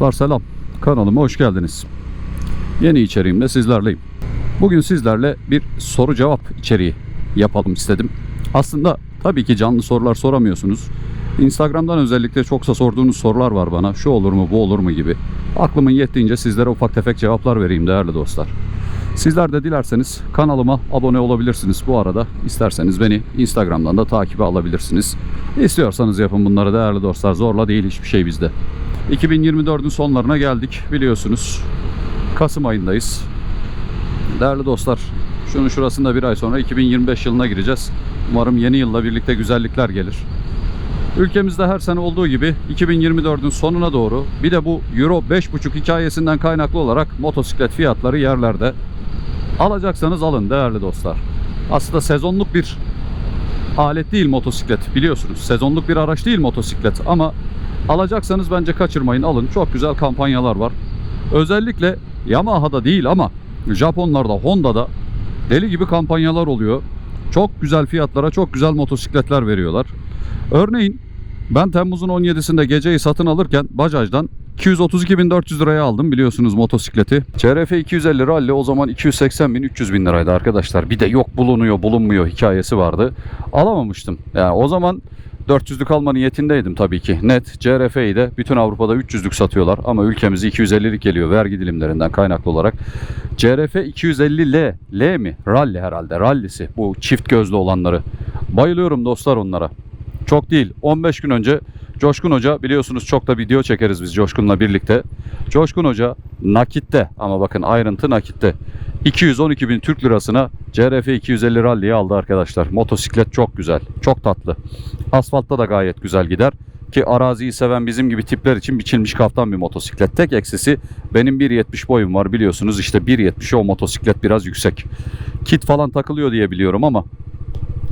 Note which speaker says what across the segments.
Speaker 1: Dostlar selam. Kanalıma hoş geldiniz. Yeni içeriğimle sizlerleyim. Bugün sizlerle bir soru cevap içeriği yapalım istedim. Aslında tabii ki canlı sorular soramıyorsunuz. Instagram'dan özellikle çoksa sorduğunuz sorular var bana. Şu olur mu, bu olur mu gibi. Aklımın yettiğince sizlere ufak tefek cevaplar vereyim değerli dostlar. Sizler de dilerseniz kanalıma abone olabilirsiniz bu arada. İsterseniz beni Instagram'dan da takibe alabilirsiniz. İstiyorsanız yapın bunları değerli dostlar. Zorla değil hiçbir şey bizde. 2024'ün sonlarına geldik biliyorsunuz. Kasım ayındayız. Değerli dostlar, şunun şurasında bir ay sonra 2025 yılına gireceğiz. Umarım yeni yılla birlikte güzellikler gelir. Ülkemizde her sene olduğu gibi 2024'ün sonuna doğru bir de bu Euro 5.5 hikayesinden kaynaklı olarak motosiklet fiyatları yerlerde. Alacaksanız alın değerli dostlar. Aslında sezonluk bir alet değil motosiklet biliyorsunuz. Sezonluk bir araç değil motosiklet ama alacaksanız bence kaçırmayın alın. Çok güzel kampanyalar var. Özellikle Yamaha'da değil ama Japonlarda, Honda'da deli gibi kampanyalar oluyor. Çok güzel fiyatlara çok güzel motosikletler veriyorlar. Örneğin ben Temmuz'un 17'sinde geceyi satın alırken Bajaj'dan 232.400 liraya aldım biliyorsunuz motosikleti. CRF 250 Rally o zaman 280 bin 300 bin liraydı arkadaşlar. Bir de yok bulunuyor bulunmuyor hikayesi vardı. Alamamıştım. Yani o zaman 400'lük alma niyetindeydim tabii ki. Net CRF'yi de bütün Avrupa'da 300'lük satıyorlar ama ülkemize 250'lik geliyor vergi dilimlerinden kaynaklı olarak. CRF 250L, L mi? Rally herhalde. Rallisi. Bu çift gözlü olanları. Bayılıyorum dostlar onlara. Çok değil. 15 gün önce Coşkun Hoca biliyorsunuz çok da video çekeriz biz Coşkun'la birlikte. Coşkun Hoca nakitte ama bakın ayrıntı nakitte. 212 bin Türk lirasına CRF 250 Rally'yi aldı arkadaşlar. Motosiklet çok güzel. Çok tatlı. Asfaltta da gayet güzel gider. Ki araziyi seven bizim gibi tipler için biçilmiş kaftan bir motosiklet. Tek eksisi benim 1.70 boyum var biliyorsunuz. işte 1.70'e o motosiklet biraz yüksek. Kit falan takılıyor diye biliyorum ama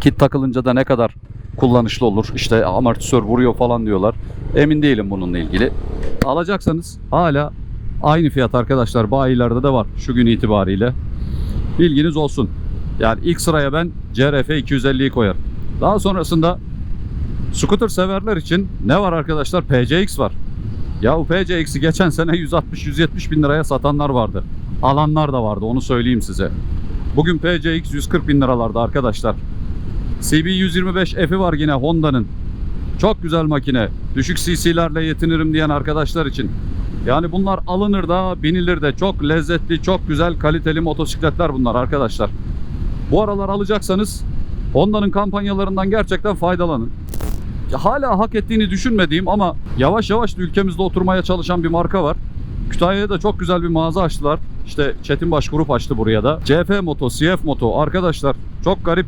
Speaker 1: kit takılınca da ne kadar kullanışlı olur. İşte amortisör vuruyor falan diyorlar. Emin değilim bununla ilgili. Alacaksanız hala aynı fiyat arkadaşlar bayilerde de var şu gün itibariyle. Bilginiz olsun. Yani ilk sıraya ben CRF 250'yi koyarım. Daha sonrasında scooter severler için ne var arkadaşlar? PCX var. Ya bu PCX'i geçen sene 160-170 bin liraya satanlar vardı. Alanlar da vardı onu söyleyeyim size. Bugün PCX 140 bin liralarda arkadaşlar. CB125F'i var yine Honda'nın. Çok güzel makine. Düşük CC'lerle yetinirim diyen arkadaşlar için. Yani bunlar alınır da binilir de çok lezzetli, çok güzel, kaliteli motosikletler bunlar arkadaşlar. Bu aralar alacaksanız Honda'nın kampanyalarından gerçekten faydalanın. Hala hak ettiğini düşünmediğim ama yavaş yavaş ülkemizde oturmaya çalışan bir marka var. Kütahya'ya da çok güzel bir mağaza açtılar. İşte Çetinbaş Grup açtı buraya da. CF Moto, CF Moto arkadaşlar çok garip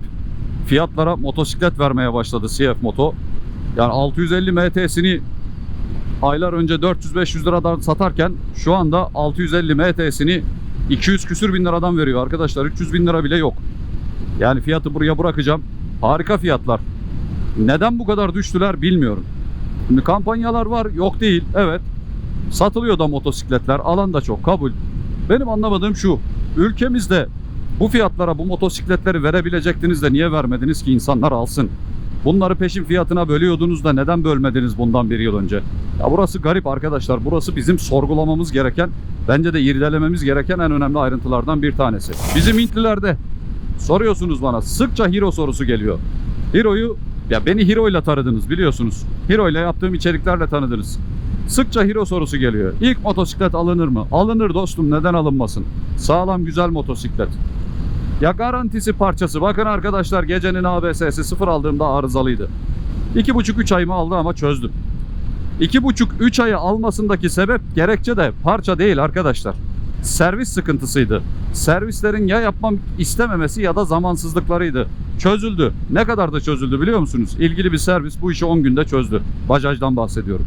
Speaker 1: fiyatlara motosiklet vermeye başladı CF Moto. Yani 650 MT'sini aylar önce 400-500 liradan satarken şu anda 650 MT'sini 200 küsür bin liradan veriyor arkadaşlar. 300 bin lira bile yok. Yani fiyatı buraya bırakacağım. Harika fiyatlar. Neden bu kadar düştüler bilmiyorum. Şimdi kampanyalar var yok değil evet. Satılıyor da motosikletler alan da çok kabul. Benim anlamadığım şu. Ülkemizde bu fiyatlara bu motosikletleri verebilecektiniz de niye vermediniz ki insanlar alsın? Bunları peşin fiyatına bölüyordunuz da neden bölmediniz bundan bir yıl önce? Ya burası garip arkadaşlar. Burası bizim sorgulamamız gereken, bence de irdelememiz gereken en önemli ayrıntılardan bir tanesi. Bizim Hintlilerde soruyorsunuz bana. Sıkça Hero sorusu geliyor. Hero'yu ya beni Hero ile tanıdınız biliyorsunuz. Hero ile yaptığım içeriklerle tanıdınız. Sıkça Hero sorusu geliyor. İlk motosiklet alınır mı? Alınır dostum neden alınmasın? Sağlam güzel motosiklet. Ya garantisi parçası. Bakın arkadaşlar gecenin ABS'si sıfır aldığımda arızalıydı. 2,5-3 ayımı aldı ama çözdüm. 2,5-3 ayı almasındaki sebep gerekçe de parça değil arkadaşlar. Servis sıkıntısıydı. Servislerin ya yapmam istememesi ya da zamansızlıklarıydı. Çözüldü. Ne kadar da çözüldü biliyor musunuz? İlgili bir servis bu işi 10 günde çözdü. Bajaj'dan bahsediyorum.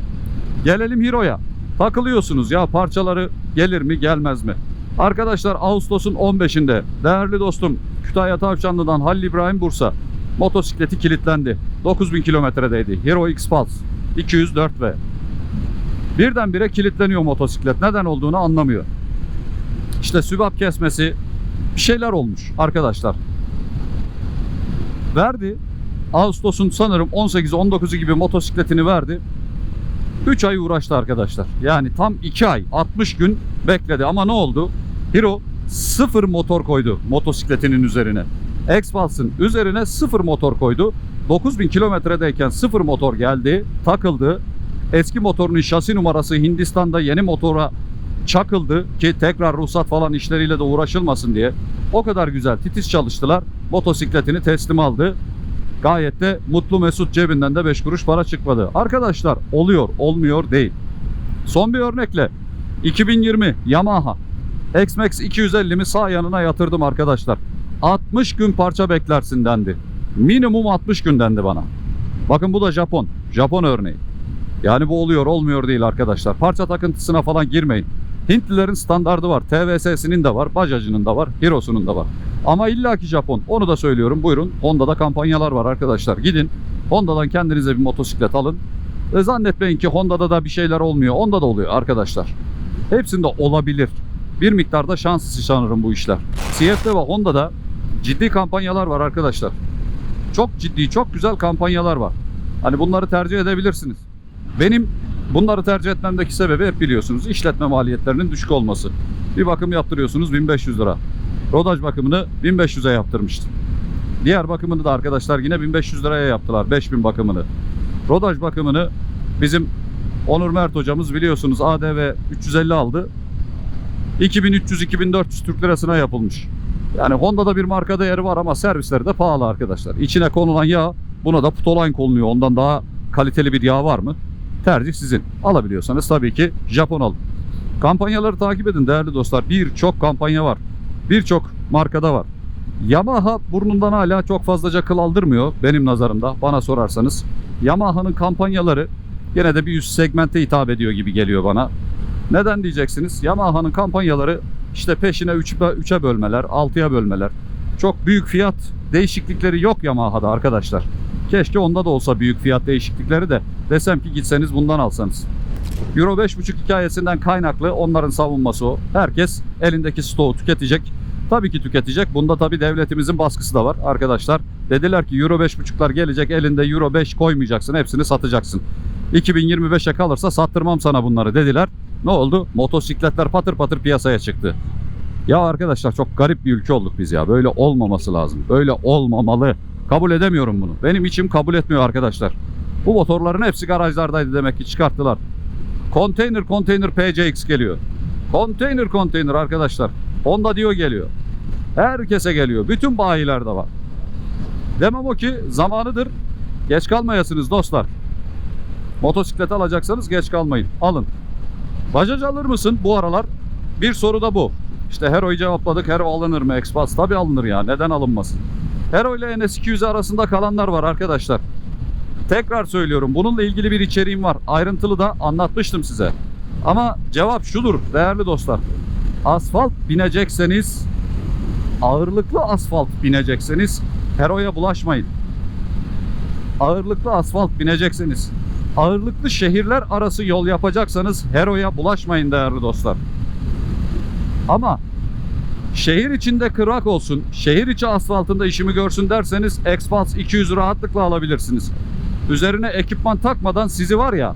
Speaker 1: Gelelim Hero'ya. Takılıyorsunuz ya parçaları gelir mi gelmez mi? Arkadaşlar Ağustos'un 15'inde değerli dostum Kütahya Tavşanlı'dan Halil İbrahim Bursa motosikleti kilitlendi. 9000 kilometredeydi. Hero X Pulse 204V. Birdenbire kilitleniyor motosiklet. Neden olduğunu anlamıyor. İşte sübap kesmesi bir şeyler olmuş arkadaşlar. Verdi. Ağustos'un sanırım 18'i 19'u gibi motosikletini verdi. 3 ay uğraştı arkadaşlar. Yani tam 2 ay 60 gün bekledi ama ne oldu? Hero sıfır motor koydu motosikletinin üzerine. X-Pulse'ın üzerine sıfır motor koydu. 9000 kilometredeyken sıfır motor geldi, takıldı. Eski motorunun şasi numarası Hindistan'da yeni motora çakıldı ki tekrar ruhsat falan işleriyle de uğraşılmasın diye. O kadar güzel titiz çalıştılar. Motosikletini teslim aldı. Gayet de mutlu mesut cebinden de 5 kuruş para çıkmadı. Arkadaşlar oluyor olmuyor değil. Son bir örnekle 2020 Yamaha X-Max 250'mi sağ yanına yatırdım arkadaşlar. 60 gün parça beklersin dendi. Minimum 60 gün dendi bana. Bakın bu da Japon. Japon örneği. Yani bu oluyor olmuyor değil arkadaşlar. Parça takıntısına falan girmeyin. Hintlilerin standardı var. TVS'sinin de var. Bajaj'ının da var. Hero'sunun da var. Ama illaki Japon. Onu da söylüyorum. Buyurun. Honda'da kampanyalar var arkadaşlar. Gidin. Honda'dan kendinize bir motosiklet alın. Ve zannetmeyin ki Honda'da da bir şeyler olmuyor. Onda da oluyor arkadaşlar. Hepsinde olabilir. Bir miktarda şans sanırım bu işler. CF'de ve Honda'da ciddi kampanyalar var arkadaşlar. Çok ciddi, çok güzel kampanyalar var. Hani bunları tercih edebilirsiniz. Benim bunları tercih etmemdeki sebebi hep biliyorsunuz işletme maliyetlerinin düşük olması. Bir bakım yaptırıyorsunuz 1500 lira. Rodaj bakımını 1500'e yaptırmıştım. Diğer bakımını da arkadaşlar yine 1500 liraya yaptılar 5000 bakımını. Rodaj bakımını bizim Onur Mert hocamız biliyorsunuz ADV 350 aldı. 2300-2400 Türk lirasına yapılmış. Yani Honda'da bir marka değeri var ama servisleri de pahalı arkadaşlar. İçine konulan yağ buna da Putoline konuluyor. Ondan daha kaliteli bir yağ var mı? Tercih sizin. Alabiliyorsanız tabii ki Japon alın. Kampanyaları takip edin değerli dostlar. Birçok kampanya var. Birçok markada var. Yamaha burnundan hala çok fazlaca kıl aldırmıyor benim nazarımda bana sorarsanız. Yamaha'nın kampanyaları gene de bir üst segmente hitap ediyor gibi geliyor bana. Neden diyeceksiniz? Yamaha'nın kampanyaları işte peşine 3'e bölmeler, 6'ya bölmeler. Çok büyük fiyat değişiklikleri yok Yamaha'da arkadaşlar. Keşke onda da olsa büyük fiyat değişiklikleri de desem ki gitseniz bundan alsanız. Euro 5.5 hikayesinden kaynaklı onların savunması o. Herkes elindeki stoğu tüketecek. Tabii ki tüketecek. Bunda tabii devletimizin baskısı da var arkadaşlar. Dediler ki Euro 5.5'lar gelecek elinde Euro 5 koymayacaksın hepsini satacaksın. 2025'e kalırsa sattırmam sana bunları dediler. Ne oldu? Motosikletler patır patır piyasaya çıktı. Ya arkadaşlar çok garip bir ülke olduk biz ya. Böyle olmaması lazım. Böyle olmamalı. Kabul edemiyorum bunu. Benim içim kabul etmiyor arkadaşlar. Bu motorların hepsi garajlardaydı demek ki çıkarttılar. Konteyner konteyner PCX geliyor. Konteyner konteyner arkadaşlar. Honda diyor geliyor. Herkese geliyor. Bütün bayilerde var. Demem o ki zamanıdır. Geç kalmayasınız dostlar. Motosiklet alacaksanız geç kalmayın. Alın. Bajaj alır mısın bu aralar? Bir soru da bu. İşte Hero'yu cevapladık. Hero alınır mı? Expas tabi alınır ya. Neden alınmasın? Hero ile NS200 arasında kalanlar var arkadaşlar. Tekrar söylüyorum. Bununla ilgili bir içeriğim var. Ayrıntılı da anlatmıştım size. Ama cevap şudur değerli dostlar. Asfalt binecekseniz ağırlıklı asfalt binecekseniz Hero'ya bulaşmayın. Ağırlıklı asfalt binecekseniz ağırlıklı şehirler arası yol yapacaksanız Hero'ya bulaşmayın değerli dostlar. Ama şehir içinde kırak olsun, şehir içi asfaltında işimi görsün derseniz X-Pulse 200 rahatlıkla alabilirsiniz. Üzerine ekipman takmadan sizi var ya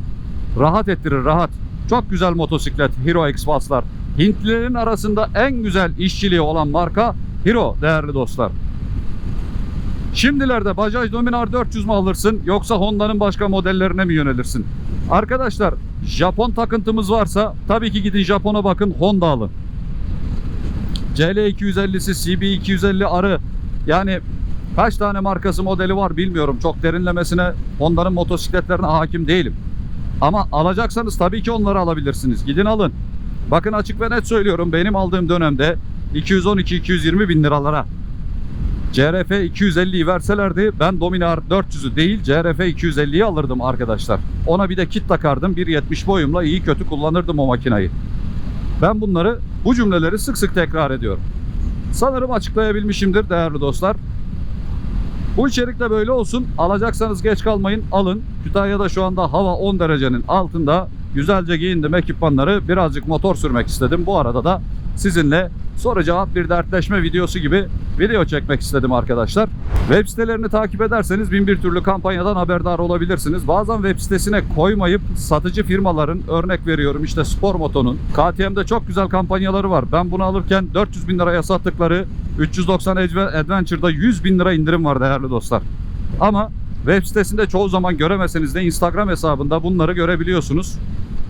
Speaker 1: rahat ettirir rahat. Çok güzel motosiklet Hero X-Pulse'lar. Hintlilerin arasında en güzel işçiliği olan marka Hero değerli dostlar. Şimdilerde Bajaj Dominar 400 mü alırsın yoksa Honda'nın başka modellerine mi yönelirsin? Arkadaşlar Japon takıntımız varsa tabii ki gidin Japon'a bakın Honda alın. CL250'si, CB250 arı yani kaç tane markası modeli var bilmiyorum. Çok derinlemesine Honda'nın motosikletlerine hakim değilim. Ama alacaksanız tabii ki onları alabilirsiniz. Gidin alın. Bakın açık ve net söylüyorum benim aldığım dönemde 212-220 bin liralara CRF 250'yi verselerdi ben Dominar 400'ü değil CRF 250'yi alırdım arkadaşlar. Ona bir de kit takardım. 1.70 boyumla iyi kötü kullanırdım o makinayı. Ben bunları bu cümleleri sık sık tekrar ediyorum. Sanırım açıklayabilmişimdir değerli dostlar. Bu içerik de böyle olsun. Alacaksanız geç kalmayın alın. Kütahya'da şu anda hava 10 derecenin altında. Güzelce giyindim ekipmanları birazcık motor sürmek istedim. Bu arada da sizinle soru cevap bir dertleşme videosu gibi video çekmek istedim arkadaşlar. Web sitelerini takip ederseniz bin bir türlü kampanyadan haberdar olabilirsiniz. Bazen web sitesine koymayıp satıcı firmaların örnek veriyorum işte Spor Moto'nun KTM'de çok güzel kampanyaları var. Ben bunu alırken 400 bin liraya sattıkları 390 Adve- Adventure'da 100 bin lira indirim var değerli dostlar. Ama web sitesinde çoğu zaman göremeseniz de Instagram hesabında bunları görebiliyorsunuz.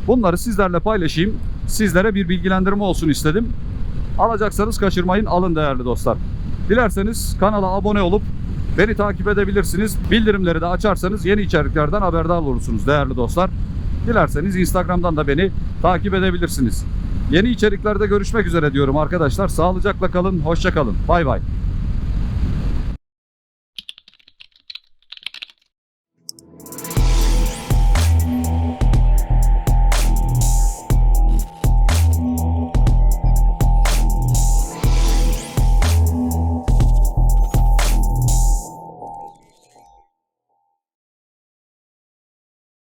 Speaker 1: Bunları sizlerle paylaşayım. Sizlere bir bilgilendirme olsun istedim. Alacaksanız kaçırmayın alın değerli dostlar. Dilerseniz kanala abone olup beni takip edebilirsiniz. Bildirimleri de açarsanız yeni içeriklerden haberdar olursunuz değerli dostlar. Dilerseniz Instagram'dan da beni takip edebilirsiniz. Yeni içeriklerde görüşmek üzere diyorum arkadaşlar. Sağlıcakla kalın, hoşça kalın. Bay bay.